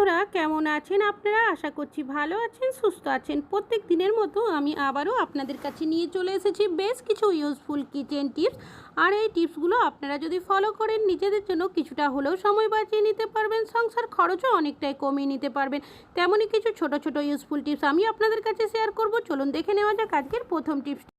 বন্ধুরা, কেমন আছেন আপনারা? আশা করছি ভালো আছেন, সুস্থ আছেন। প্রত্যেক দিনের মতো আমি আবারও আপনাদের কাছে নিয়ে চলে এসেছি বেশ কিছু ইউজফুল কিচেন টিপস আর এই টিপসগুলো আপনারা যদি ফলো করেন, নিজেদের জন্য কিছুটা হলেও সময় বাঁচিয়ে নিতে পারবেন, সংসার খরচও অনেকটাই কমিয়ে নিতে পারবেন। তেমনই কিছু ছোট ছোট ইউজফুল টিপস আমি আপনাদের কাছে শেয়ার করব। চলুন দেখে নেওয়া যাক আজকের প্রথম টিপস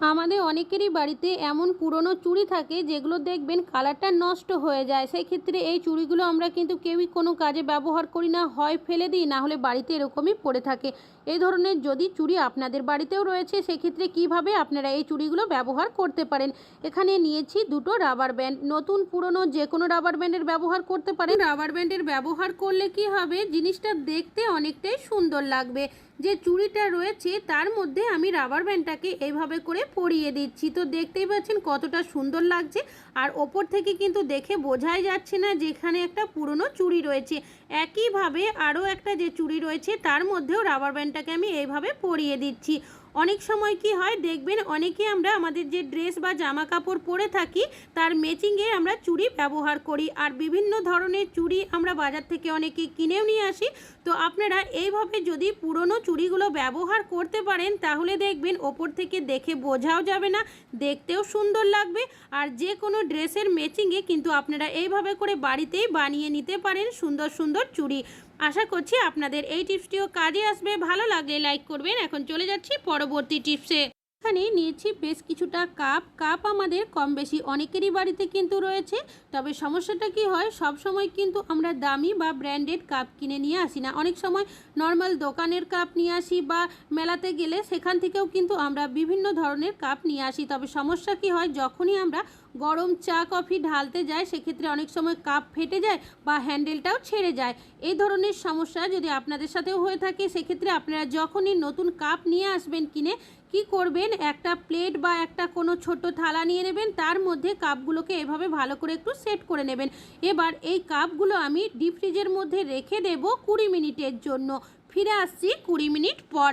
আমাদের অনেকেরই বাড়িতে এমন পুরনো চুড়ি থাকে যেগুলো দেখবেন কালারটা নষ্ট হয়ে যায়। সেই ক্ষেত্রে এই চুড়িগুলো আমরা কিন্তু কেউই কোনো কাজে ব্যবহার করি না, হয় ফেলে দিই, না হলে বাড়িতে এরকমই পড়ে থাকে। এই ধরনের যদি চুড়ি আপনাদের বাড়িতেও রয়েছে, সেক্ষেত্রে কীভাবে আপনারা এই চুড়িগুলো ব্যবহার করতে পারেন? এখানে নিয়েছি দুটো রাবার ব্যান্ড। নতুন, পুরনো, যে কোনো রাবার ব্যান্ডের ব্যবহার করতে পারেন। রাবার ব্যান্ডের ব্যবহার করলে কি হবে? জিনিসটা দেখতে অনেকটাই সুন্দর লাগবে। যে চুড়িটা রয়েছে, তার মধ্যে আমি রাবার ব্যান্ডটাকে এইভাবে করে পরিয়ে দিচ্ছি। তো দেখতেই পাচ্ছেন কতটা সুন্দর লাগছে। আর ওপর থেকে কিন্তু দেখে বোঝাই যাচ্ছে না যেখানে একটা পুরনো চুড়ি রয়েছে। একইভাবে আরও একটা যে চুড়ি রয়েছে, তার মধ্যেও রাবার ব্যান্ডটাকে আমি এইভাবে পরিয়ে দিচ্ছি। অনেক সময় কি হয়, দেখবেন অনেকে আমরা আমাদের যে ড্রেস বা জামা কাপড় পরে থাকি, তার ম্যাচিংয়ে আমরা চুড়ি ব্যবহার করি। আর বিভিন্ন ধরনের চুড়ি আমরা বাজার থেকে অনেকে কিনেও নিয়ে আসি। তো আপনারা এইভাবে যদি পুরনো চুড়িগুলো ব্যবহার করতে পারেন, তাহলে দেখবেন ওপর থেকে দেখে বোঝাও যাবে না, দেখতেও সুন্দর লাগবে। আর যে কোনো ড্রেসের ম্যাচিংয়ে কিন্তু আপনারা এইভাবে করে বাড়িতেই বানিয়ে নিতে পারেন সুন্দর সুন্দর চুড়ি। আশা করছি আপনাদের এই টিপসটিও কাজে আসবে। ভালো লাগলে লাইক করবেন। এখন চলে যাচ্ছি পরবর্তী টিপসে। এখানে নিয়েছি বেশ কিছুটা কাপ। কাপ আমাদের কম বেশি অনেকেরই বাড়িতে কিন্তু রয়েছে। তবে সমস্যাটা কি হয়, সব সময় কিন্তু আমরা দামি বা ব্র্যান্ডেড কাপ কিনে নিয়ে আসি না। অনেক সময় নর্মাল দোকানের কাপ নিয়ে আসি বা মেলাতে গেলে সেখান থেকেও কিন্তু আমরা বিভিন্ন ধরনের কাপ নিয়ে আসি। তবে সমস্যা কি হয়, যখনই আমরা গরম চা, কফি ঢালতে যাই, সেক্ষেত্রে অনেক সময় কাপ ফেটে যায় বা হ্যান্ডেলটাও ছেড়ে যায়। এই ধরনের সমস্যা যদি আপনাদের সাথেও হয়ে থাকে, সেক্ষেত্রে আপনারা যখনই নতুন কাপ নিয়ে আসবেন কিনে কি করবেন? একটা প্লেট বা একটা কোনো ছোট থালা নিয়ে নেবেন, তার মধ্যে কাপগুলোকে এভাবে ভালো করে একটু সেট করে নেবেন। এবার এই কাপগুলো আমি ডিপ ফ্রিজের মধ্যে রেখে দেব কুড়ি মিনিটের জন্য। ফিরে আসছি কুড়ি মিনিট পর।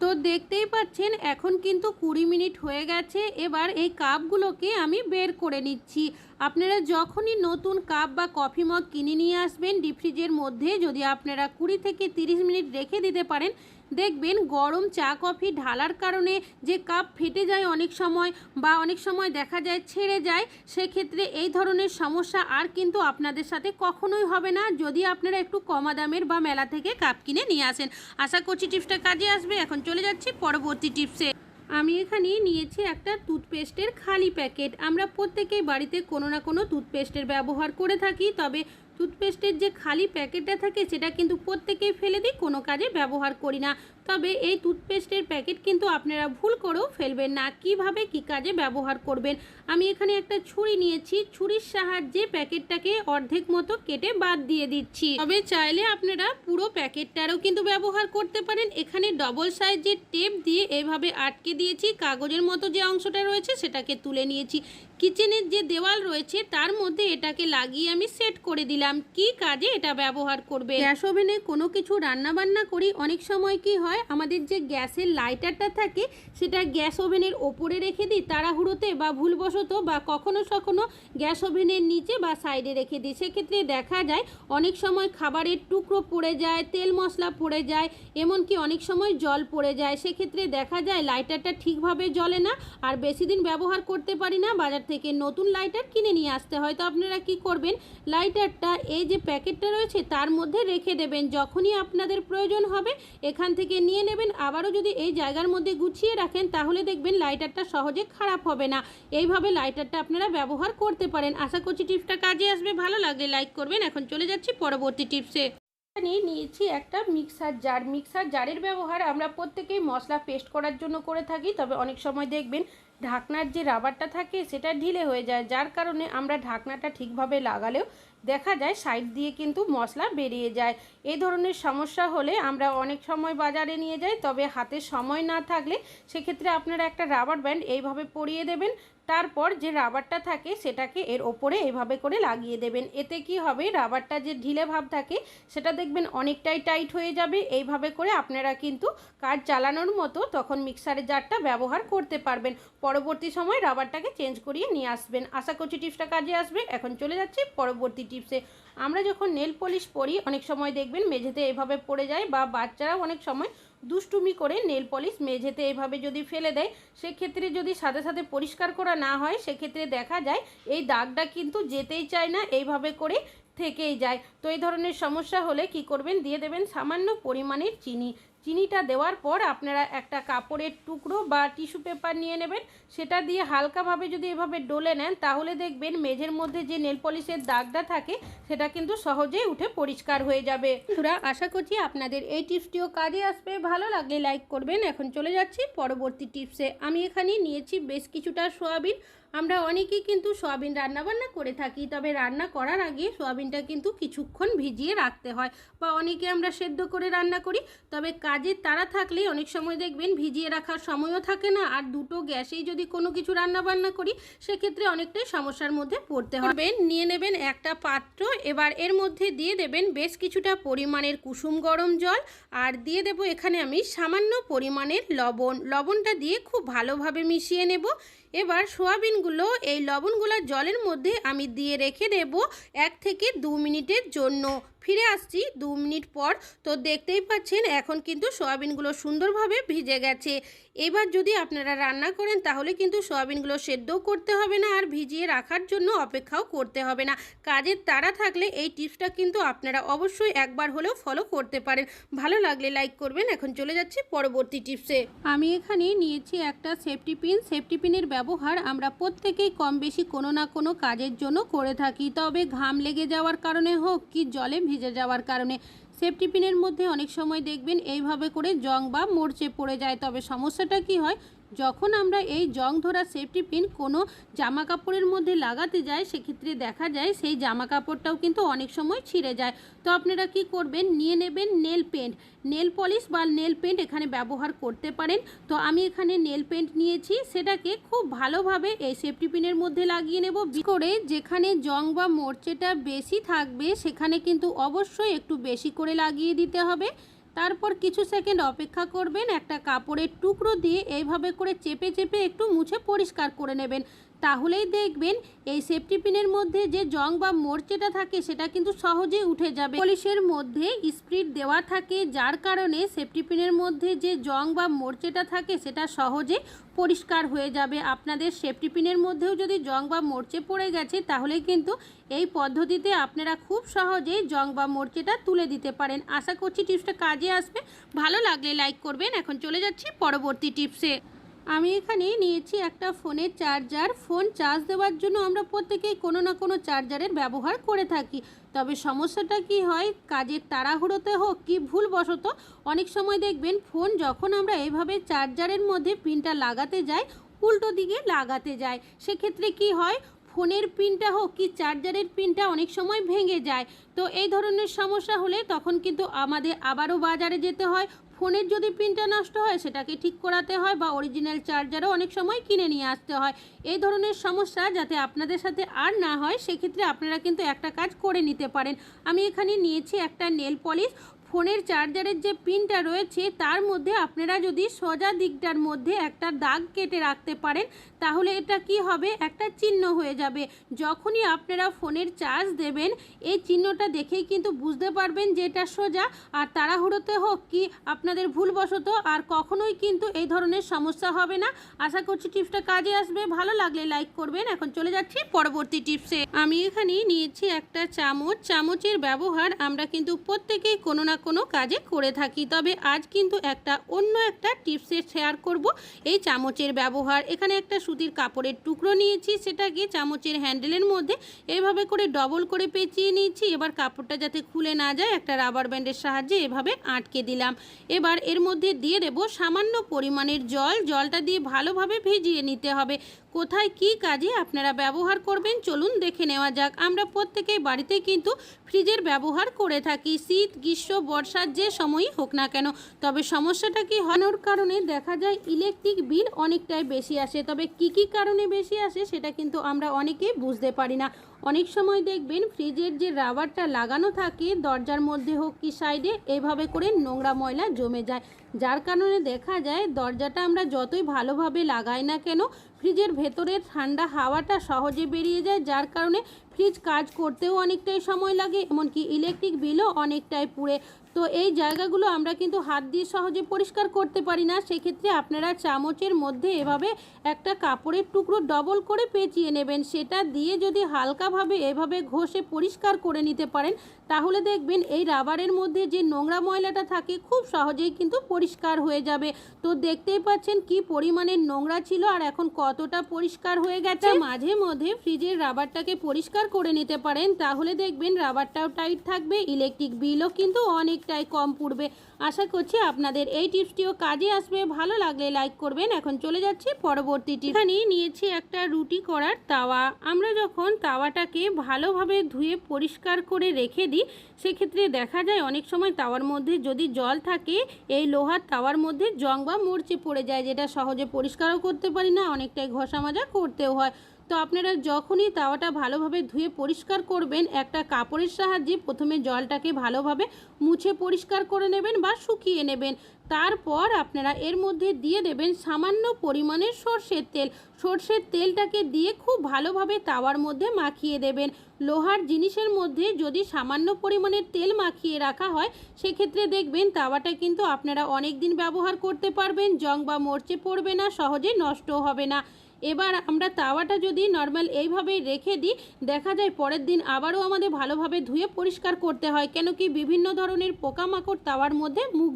তো দেখতেই পাচ্ছেন, এখন কিন্তু কুড়ি মিনিট হয়ে গেছে। এবার এই কাপগুলোকে আমি বের করে নিচ্ছি। আপনারা যখনই নতুন কাপ বা কফি মগ কিনে নিয়ে আসবেন ডিপ ফ্রিজের মধ্যে যদি আপনারা কুড়ি থেকে তিরিশ মিনিট রেখে দিতে পারেন দেখবেন গরম চা, কফি ঢালার কারণে যে কাপ ফেটে যায় অনেক সময় বা অনেক সময় দেখা যায় ছেড়ে যায়, সেক্ষেত্রে এই ধরনের সমস্যা আর কিন্তু আপনাদের সাথে কখনোই হবে না। যদি আপনারা একটু কমা দামের বা মেলা থেকে কাপ কিনে নিয়ে আসেন। আশা করছি টিপসটা কাজে আসবে। এখন চলে যাচ্ছি পরবর্তী টিপসে। আমি এখানে নিয়েছি একটা টুথপেস্টের খালি প্যাকেট। আমরা প্রত্যেকেই বাড়িতে কোনো না কোনো টুথপেস্টের ব্যবহার করে থাকি, তবে টুথপেস্টের যে খালি প্যাকেটটা থাকে, সেটা কিন্তু প্রত্যেকেই ফেলে দিই, কোনো কাজে ব্যবহার করি না। তবে এই টুথপেস্টের প্যাকেট কিন্তু আপনারা ভুল করেও ফেলবেন না। কীভাবে কি কাজে ব্যবহার করবেন? আমি এখানে একটা ছুরি নিয়েছি। ছুরির সাহায্যে প্যাকেটটাকে অর্ধেক মতো কেটে বাদ দিয়ে দিচ্ছি। তবে চাইলে আপনারা পুরো প্যাকেটটারও কিন্তু ব্যবহার করতে পারেন। এখানে ডবল সাইজের টেপ দিয়ে এভাবে আটকে দিয়েছি। কাগজের মতো যে অংশটা রয়েছে, সেটাকে তুলে নিয়েছি। কিচেনের যে দেওয়াল রয়েছে, তার মধ্যে এটাকে লাগিয়ে আমি সেট করে দিলাম। কি কাজে এটা ব্যবহার করবে? গ্যাস ওভেনে কোনো কিছু রান্না বান্না করি, অনেক সময় কি হয়, আমাদের যে গ্যাসের লাইটারটা থাকে, সেটা গ্যাস ওভেনের ওপরে রেখে দিই, তাড়াহুড়োতে বা ভুলবশত বা কখনো কখনো গ্যাস ওভেনের নিচে বা সাইডে রেখে দিই। সেক্ষেত্রে দেখা যায়, অনেক সময় খাবারের টুকরো পড়ে যায়, তেল মশলা পড়ে যায়, এমনকি অনেক সময় জল পড়ে যায়। সেক্ষেত্রে দেখা যায়, লাইটারটা ঠিকভাবে জ্বলে না, আর বেশি দিন ব্যবহার করতে পারি না, বাজার থেকে নতুন লাইটার কিনে নিয়ে আসতে হয়। তো আপনারা কি করবেন? লাইটারটা এই যে প্যাকেটটা রয়েছে, তার মধ্যে রেখে দেবেন। যখনই আপনাদের প্রয়োজন হবে, এখান থেকে নিয়ে নেবেন। আবারও যদি এই জায়গার মধ্যে গুছিয়ে রাখেন, তাহলে দেখবেন লাইটারটা সহজে খারাপ হবে না। এইভাবে লাইটারটা আপনারা ব্যবহার করতে পারেন। আশা করছি টিপসটা কাজে আসবে। ভালো লাগলে লাইক করবেন। এখন চলে যাচ্ছি পরবর্তী টিপসে। এখানে নিয়েছি একটা মিক্সার জার মিক্সার জারের ব্যবহার আমরা প্রত্যেকেই মশলা পেস্ট করার জন্য করে থাকি, তবে অনেক সময় দেখবেন ঢাকনার যে রাবারটা থাকে সেটা ঢিলে হয়ে যায় যার কারণে আমরা ঢাকনাটা ঠিকভাবে লাগালেও দেখা যায় সাইড দিয়ে কিন্তু মশলা বেরিয়ে যায়। এই ধরনের সমস্যা হলে আমরা অনেক সময় বাজারে নিয়ে যাই, তবে হাতে সময় না থাকলে সেক্ষেত্রে আপনারা একটা রাবার ব্যান্ড এইভাবে পরিয়ে দেবেন, তারপর যে রাবারটা থাকে সেটাকে এর ওপরে এভাবে করে লাগিয়ে দেবেন। এতে কি হবে, রাবারটা যে ঢিলে ভাব থাকে সেটা দেখবেন অনেকটাই টাইট হয়ে যাবে। এইভাবে করে আপনারা কিন্তু কাজ চালানোর মতো তখন মিক্সারের জারটা ব্যবহার করতে পারবেন। পরবর্তী সময় রাবারটাকে চেঞ্জ করিয়ে নিয়ে আসবেন। আশা করছি টিপসটা কাজে আসবে। এখন চলে যাচ্ছি পরবর্তী টিপসে। আমরা যখন নেল পলিশ পরি, অনেক সময় দেখবেন মেঝেতে এভাবে পড়ে যায় বা বাচ্চারাও অনেক সময় দুষ্টুমি করে নেল পলিশ মেঝেতে এভাবে যদি ফেলে দেয়, সেক্ষেত্রে যদি সাথে সাথে পরিষ্কার করা না হয়, সেক্ষেত্রে দেখা যায় এই দাগটা কিন্তু যেতেই চায় না, এইভাবে করে থেকেই যায়। তো এই ধরনের সমস্যা হলে কি করবেন? দিয়ে দেবেন সামান্য পরিমাণের চিনি। চিনিটা দেওয়ার পর আপনারা একটা কাপড়ের টুকরো বা টিস্যু পেপার নিয়ে নেবেন। সেটা দিয়ে হালকাভাবে যদি এভাবে ডলে নেন, তাহলে দেখবেন মেঝের মধ্যে যে নেল পলিশের দাগটা থাকে, সেটা কিন্তু সহজেই উঠে পরিষ্কার হয়ে যাবে। বন্ধুরা, আশা করছি আপনাদের এই টিপসটিও কাজে আসবে। ভালো লাগলে লাইক করবেন। এখন চলে যাচ্ছি পরবর্তী টিপসে। আমি এখানে নিয়েছি বেশ কিছুটা সোয়াবিন। আমরা অনেকেই কিন্তু সোয়াবিন রান্নাবান্না করে থাকি, তবে রান্না করার আগে সোয়াবিনটা কিন্তু কিছুক্ষণ ভিজিয়ে রাখতে হয় বা অনেকে আমরা সেদ্ধ করে রান্না করি, তবে কাজের তারা থাকলে অনেক সময় দেখবেন ভিজিয়ে রাখার সময়ও থাকে না আর দুটো গ্যাসেই যদি কোনো কিছু রান্না বান্না করি, সেক্ষেত্রে অনেকটাই সমস্যার মধ্যে পড়তে হবে নিয়ে নেবেন একটা পাত্র, এবার এর মধ্যে দিয়ে দেবেন বেশ কিছুটা পরিমাণের কুসুম গরম জল আর দিয়ে দেব এখানে আমি সামান্য পরিমাণের লবণ। লবণটা দিয়ে খুব ভালোভাবে মিশিয়ে নেব। এবার সোয়াবিনগুলো এই লবণগুলো জলের মধ্যে আমি দিয়ে রেখে দেব এক থেকে দু মিনিটের জন্য। ফিরে আসছি দু মিনিট পর। তো দেখতেই পাচ্ছেন, এখন কিন্তু সয়াবিনগুলো সুন্দরভাবে ভিজে গেছে। এবার যদি আপনারা রান্না করেন, তাহলে কিন্তু সোয়াবিনগুলো সেদ্ধও করতে হবে না আর ভিজিয়ে রাখার জন্য অপেক্ষাও করতে হবে না। কাজের তাড়া থাকলে এই টিপসটা কিন্তু আপনারা অবশ্যই একবার হলেও ফলো করতে পারেন। ভালো লাগলে লাইক করবেন। এখন চলে যাচ্ছি পরবর্তী টিপসে। আমি এখানে নিয়েছি একটা সেফটি পিন। সেফটি পিনের ব্যবহার আমরা প্রত্যেকেই কম বেশি কোনো না কোনো কাজের জন্য করে থাকি। তবে ঘাম লেগে যাওয়ার কারণে হোক, কি জলে ভিজে যাওয়ার কারণে। সেফটি পিনের মধ্যে অনেক সময় দেখবেন এইভাবে করে জং বা মোর্চে পড়ে যায়। তবে সমস্যাটা কি হয়? যখন আমরা এই জং ধরা সেফটি পিন কোনো জামা কাপড়ের মধ্যে লাগাতে যাই, সেক্ষেত্রে দেখা যায় সেই জামা কাপড়টাও কিন্তু অনেক সময় ছিঁড়ে যায়। তো আপনারা কি করবেন? নিয়ে নেবেন নেল পেন্ট। নেল পলিশ বা নেল পেন্ট এখানে ব্যবহার করতে পারেন। তো আমি এখানে নেল পেন্ট নিয়েছি, সেটাকে খুব ভালোভাবে এই সেফটি পিনের মধ্যে লাগিয়ে নেব। করে যেখানে জং বা মরচেটা বেশি থাকবে, সেখানে কিন্তু অবশ্যই একটু বেশি করে লাগিয়ে দিতে হবে। তারপর কিছু সেকেন্ড অপেক্ষা করবেন, একটা কাপড়ের টুকরো দিয়ে এইভাবে করে চেপে চেপে একটু মুছে পরিষ্কার করে নেবেন। তাহলেই দেখবেন এই সেফটি পিনের মধ্যে যে জং বা মরচেটা থাকে, সেটা কিন্তু সহজেই উঠে যাবে। পলিশের মধ্যে স্প্রিট দেওয়া থাকে, যার কারণে সেফটি পিনের মধ্যে যে জং বা মরচেটা থাকে, সেটা সহজে পরিষ্কার হয়ে যাবে। আপনাদের সেফটি পিনের মধ্যেও যদি জং বা মরচে পড়ে গেছে, তাহলে কিন্তু এই পদ্ধতিতে আপনারা খুব সহজেই জং বা মরচেটা তুলে দিতে পারেন। আশা করছি টিপসটা কাজে আসবে। ভালো লাগলে লাইক করবেন। এখন চলে যাচ্ছি পরবর্তী টিপসে। আমি এখানে নিয়েছি একটা ফোনের চার্জার। ফোন চার্জ দেওয়ার জন্য আমরা প্রত্যেকেই কোনো না কোনো চার্জারের ব্যবহার করে থাকি। তবে সমস্যাটা কি হয়? কাজের তাড়াহুড়োতে হোক কি ভুলবশত অনেক সময় দেখবেন ফোন যখন আমরা এইভাবে চার্জারের মধ্যে পিনটা লাগাতে যাই, উল্টো দিকে লাগাতে যায় সেক্ষেত্রে কি হয়? ফোনের পিনটা হোক কি চার্জারের পিনটা অনেক সময় ভেঙে যায়। তো এই ধরনের সমস্যা হলে তখন কিন্তু আমাদের আবারও বাজারে যেতে হয়। ফোনের যদি পিনটা নষ্ট হয়, সেটাকে ঠিক করাতে হয় বা অরিজিনাল চার্জারও অনেক সময় কিনে নিয়ে আসতে হয়। এই ধরনের সমস্যা যাতে আপনাদের সাথে আর না হয়, সেক্ষেত্রে আপনারা কিন্তু একটা কাজ করে নিতে পারেন। আমি এখানে নিয়েছি একটা নেল পলিশ ফোনের চার্জারের যে পিনটা রয়েছে, তার মধ্যে আপনারা যদি সোজা দিকটার মধ্যে একটা দাগ কেটে রাখতে পারেন, তাহলে এটা কি হবে? একটা চিহ্ন হয়ে যাবে। যখনই আপনারা ফোনের চার্জ দেবেন, এই চিহ্নটা দেখেই কিন্তু বুঝতে পারবেন যে এটা সোজা আর তাড়াহুড়োতে হোক কি আপনাদের ভুলবশত আর কখনোই কিন্তু এই ধরনের সমস্যা হবে না। আশা করছি টিপসটা কাজে আসবে। ভালো লাগলে লাইক করবেন। এখন চলে যাচ্ছি পরবর্তী টিপসে। আমি এখানে নিয়েছি একটা চামচ। চামচের ব্যবহার আমরা কিন্তু প্রত্যেকেই কোনো না কোনো কাজে করে থাকি। তবে আজ কিন্তু একটা অন্য একটা টিপসের শেয়ার করব। এই চামচের ব্যবহার, এখানে একটা সুতির কাপড়ের টুকরো নিয়েছি, সেটাকে চামচের হ্যান্ডেলের মধ্যে এভাবে করে ডবল করে পেঁচিয়ে নিয়েছি। এবার কাপড়টা যাতে খুলে না যায়, একটা রাবার ব্যান্ডের সাহায্যে এভাবে আটকে দিলাম। এবার এর মধ্যে দিয়ে দেব সামান্য পরিমাণের জল। জলটা দিয়ে ভালোভাবে ভিজিয়ে নিতে হবে। কোথায় কি কাজে আপনারা ব্যবহার করবেন? চলুন দেখে নেওয়া যাক। আমরা প্রত্যেকেই বাড়িতে কিন্তু ফ্রিজের ব্যবহার করে থাকি। শীত, গ্রীষ্ম বর্ষার যে সময়ই হোক না কেন, তবে সমস্যাটা কি হওয়ার কারণে দেখা যায় ইলেকট্রিক বিল অনেকটাই বেশি আসে। তবে কি কি কারণে বেশি আসে সেটা কিন্তু আমরা অনেকেই বুঝতে পারি না। অনেক সময় দেখবেন ফ্রিজের যে রাবারটা লাগানো থাকে, দরজার মধ্যে হোক কি সাইডে, এভাবে করে নোংরা ময়লা জমে যায়। যার কারণে দেখা যায় দরজাটা আমরা যতই ভালোভাবে লাগাই না কেন, ফ্রিজের ভেতরের ঠান্ডা হাওয়াটা সহজে বেরিয়ে যায়, যার কারণে ফ্রিজ কাজ করতেও অনেকটাই সময় লাগে, এমনকি ইলেকট্রিক বিলও অনেকটাই পুড়ে। তো এই জায়গাগুলো আমরা কিন্তু হাত দিয়ে সহজে পরিষ্কার করতে পারি না, সেক্ষেত্রে আপনারা চামচের মধ্যে এভাবে একটা কাপড়ের টুকরো ডবল করে পেঁচিয়ে নেবেন। সেটা দিয়ে যদি হালকাভাবে এভাবে ঘষে পরিষ্কার করে নিতে পারেন তাহলে দেখবেন এই রাবারের মধ্যে যে নোংরা ময়লাটা থাকে খুব সহজেই কিন্তু পরিষ্কার হয়ে যাবে। তো দেখতেই পাচ্ছেন কি পরিমাণের নোংরা ছিল আর এখন কতটা পরিষ্কার হয়ে গেছে। মাঝে মধ্যে ফ্রিজের রাবারটাকে পরিষ্কার করে নিতে পারেন। তাহলে দেখবেন রাবারটাও টাইট থাকবে ইলেকট্রিক বিলও কিন্তু অনেকটাই কম পড়বে। আশা করছি আপনাদের এই টিপসটিও কাজে আসবে। ভালো লাগলে লাইক করবেন। এখন চলে যাচ্ছি পরবর্তী এখানে নিয়েছি একটা রুটি করার তাওয়া। আমরা যখন তাওয়াটাকে ভালোভাবে ধুয়ে পরিষ্কার করে রেখে দিই, সেক্ষেত্রে দেখা যায় অনেক সময় তাওয়ার মধ্যে যদি জল থাকে, এই লোহার তাওয়ার মধ্যে জং বা মরচে পড়ে যায়, যেটা সহজে পরিষ্কারও করতে পারি না, অনেকটাই ঘষা মাজা করতেও হয়। তো আপনারা যখনই তাওয়াটা ভালোভাবে ধুয়ে পরিষ্কার করবেন, একটা কাপড়ের সাহায্যে প্রথমে জলটাকে ভালোভাবে মুছে পরিষ্কার করে নেবেন বা শুকিয়ে নেবেন। তারপর আপনারা এর মধ্যে দিয়ে দেবেন সামান্য পরিমাণের সর্ষের তেল। সর্ষের তেলটাকে দিয়ে খুব ভালোভাবে তাওয়ার মধ্যে মাখিয়ে দেবেন। লোহার জিনিসের মধ্যে যদি সামান্য পরিমাণের তেল মাখিয়ে রাখা হয়, সেক্ষেত্রে দেখবেন তাওয়াটা কিন্তু আপনারা অনেক দিন ব্যবহার করতে পারবেন, জং বা মরচে পড়বে না, সহজে নষ্ট হবে না। এবার আমরা তাওয়াটা যদি নর্মাল এইভাবেই রেখে দিই, দেখা যায় পরের দিন আবারও আমাদের ভালোভাবে ধুয়ে পরিষ্কার করতে হয়, কেন কি বিভিন্ন ধরনের পোকামাকড় তাওয়ার মধ্যে মুখ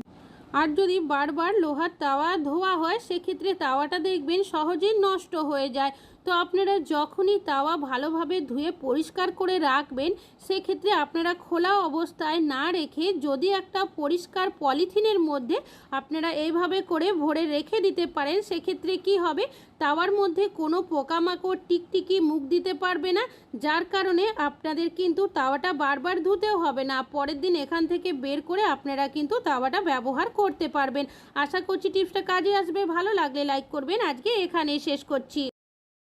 আর যদি বারবার লোহার তাওয়া ধোয়া হয়, সেক্ষেত্রে তাওয়াটা দেখবেন সহজেই নষ্ট হয়ে যায়। তো আপনারা যখনই তাওয়া ভালোভাবে ধুয়ে পরিষ্কার করে রাখবেন, সেক্ষেত্রে আপনারা খোলা অবস্থায় না রেখে যদি একটা পরিষ্কার পলিথিনের মধ্যে আপনারা এইভাবে করে ভরে রেখে দিতে পারেন, সেক্ষেত্রে কি হবে? তাওয়ার মধ্যে কোনো পোকামাকড় টিকটিকি মুখ দিতে পারবে না, যার কারণে আপনাদের কিন্তু তাওয়াটা বারবার ধুতেও হবে না। পরের দিন এখান থেকে বের করে আপনারা কিন্তু তাওয়াটা ব্যবহার করতে পারবেন। আশা করছি টিপসটা কাজে আসবে। ভালো লাগলে লাইক করবেন। আজকে এখানেই শেষ করছি।